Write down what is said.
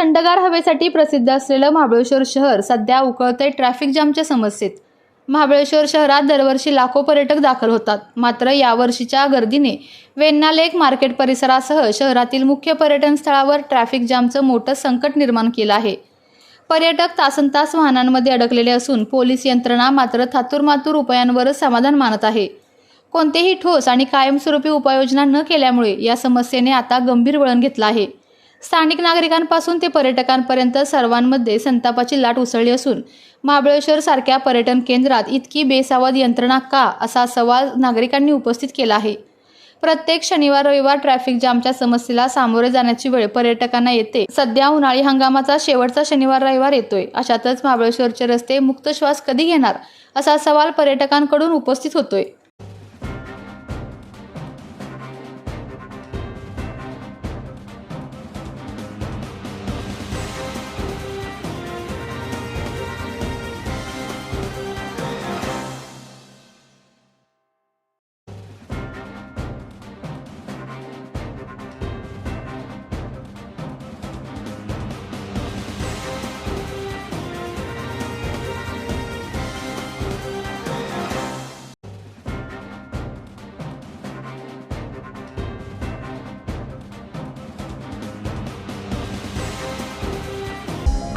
थंडगार हवेसाठी प्रसिद्ध असलेलं महाबळेश्वर शहर सध्या उकळतंय ट्रॅफिक जामच्या समस्येत. महाबळेश्वर शहरात दरवर्षी लाखो पर्यटक दाखल होतात. मात्र यावर्षीच्या गर्दीने वेन्ना लेक मार्केट परिसरासह शहरातील मुख्य पर्यटन स्थळावर ट्रॅफिक जामचं मोठं संकट निर्माण केलं आहे. पर्यटक तासनतास वाहनांमध्ये अडकलेले असून पोलीस यंत्रणा मात्र थातुरमातूर उपायांवरच समाधान मानत आहे. कोणतेही ठोस आणि कायमस्वरूपी उपाययोजना न केल्यामुळे या समस्येने आता गंभीर वळण घेतलं आहे. स्थानिक नागरिकांपासून ते पर्यटकांपर्यंत सर्वांमध्ये संतापाची लाट उसळली असून महाबळेश्वर सारख्या पर्यटन केंद्रात इतकी बेसावध यंत्रणा का असा सवाल नागरिकांनी उपस्थित केला आहे. प्रत्येक शनिवार रविवार ट्रॅफिक जामच्या समस्येला सामोरे जाण्याची वेळ पर्यटकांना येते. सध्या उन्हाळी हंगामाचा शेवटचा शनिवार रविवार येतोय. अशातच महाबळेश्वरचे रस्ते मुक्त श्वास कधी घेणार असा सवाल पर्यटकांकडून उपस्थित होतोय.